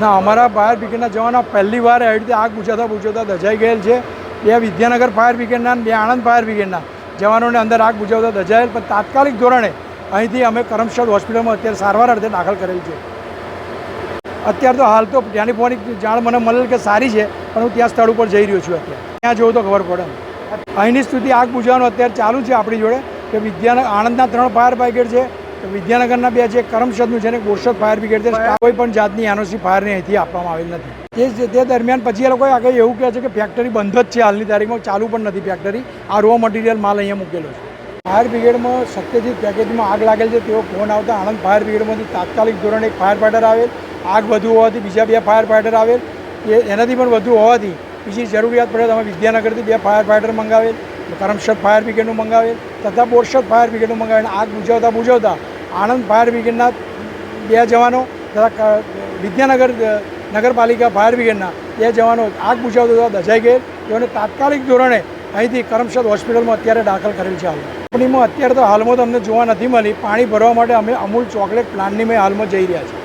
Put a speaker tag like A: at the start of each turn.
A: ના, અમારા ફાયર બ્રિગેડના જવાનો પહેલી વાર આવી રીતે આગ બુજાતા બુઝાવતા દજાઈ ગયેલ છે. બે વિદ્યાનગર ફાયર બ્રિગેડના બે આણંદ ફાયર બ્રિગેડના જવાનોને અંદર આગ બુજાવતા દજાયેલ પણ તાત્કાલિક ધોરણે અહીંથી અમે કરમસદ હોસ્પિટલમાં અત્યારે સારવાર અર્થે દાખલ કરેલ છે. અત્યારે તો હાલ તો ટેલિફોનિક જાણ મને મળેલ કે સારી છે, પણ હું ત્યાં સ્થળ ઉપર જઈ રહ્યો છું અત્યારે. ત્યાં જોઉં તો ખબર પડે. અહીંની સ્થિતિ આગ બુઝાવવાનું અત્યારે ચાલુ છે આપણી જોડે, કે વિદ્યાનગર, આણંદના ત્રણ ફાયર બ્રિગેડ છે વિદ્યાનગરના બે છે કરમસદનું છે ને બોરસદ ફાયર બ્રિગેડ છે કોઈ પણ જાતની એનઓસી ફાયરને અહીંથી આપવામાં આવેલ નથી. એ તે દરમિયાન પછી એ લોકોએ આગળ એવું કહે છે કે ફેક્ટરી બંધ જ છે હાલની તારીખમાં ચાલુ પણ નથી ફેક્ટરી. આ રો મટીરિયલ માલ અહીંયા મૂકેલો છે. ફાયર બ્રિગેડમાં સત્યજીત પેકેજમાં આગ લાગેલ છે તેઓ ફોન આવતા આણંદ ફાયર બ્રિગેડમાંથી તાત્કાલિક ધોરણે એક ફાયર ફાઈટર આવેલ. આગ વધુ હોવાથી બીજા બે ફાયર ફાઈટર આવેલ. એ એનાથી પણ વધુ હોવાથી બીજી જરૂરિયાત પડે તમે વિદ્યાનગરથી બે ફાયર ફાઈટર મંગાવેલ કરમસદ ફાયર બ્રિગેડનું મંગાવેલ તથા બોરસદ ફાયર બ્રિગેડનું મંગાવેલ. આગ બુજાવતા બુઝાવતા આણંદ ફાયર બ્રિગેડના બે જવાનો તથા વિદ્યાનગર નગરપાલિકા ફાયર બ્રિગેડના બે જવાનો આગ બુઝાવતા દજાઈ ગયેલ. તેઓને તાત્કાલિક ધોરણે અહીંથી કરમસદ હોસ્પિટલમાં અત્યારે દાખલ કરેલ છે હાલ. કંપનીમાં અત્યારે તો હાલમાં તો અમને જોવા નથી મળી. પાણી ભરવા માટે અમે અમૂલ ચોકલેટ પ્લાન્ટની મેં હાલમાં જઈ રહ્યા છીએ.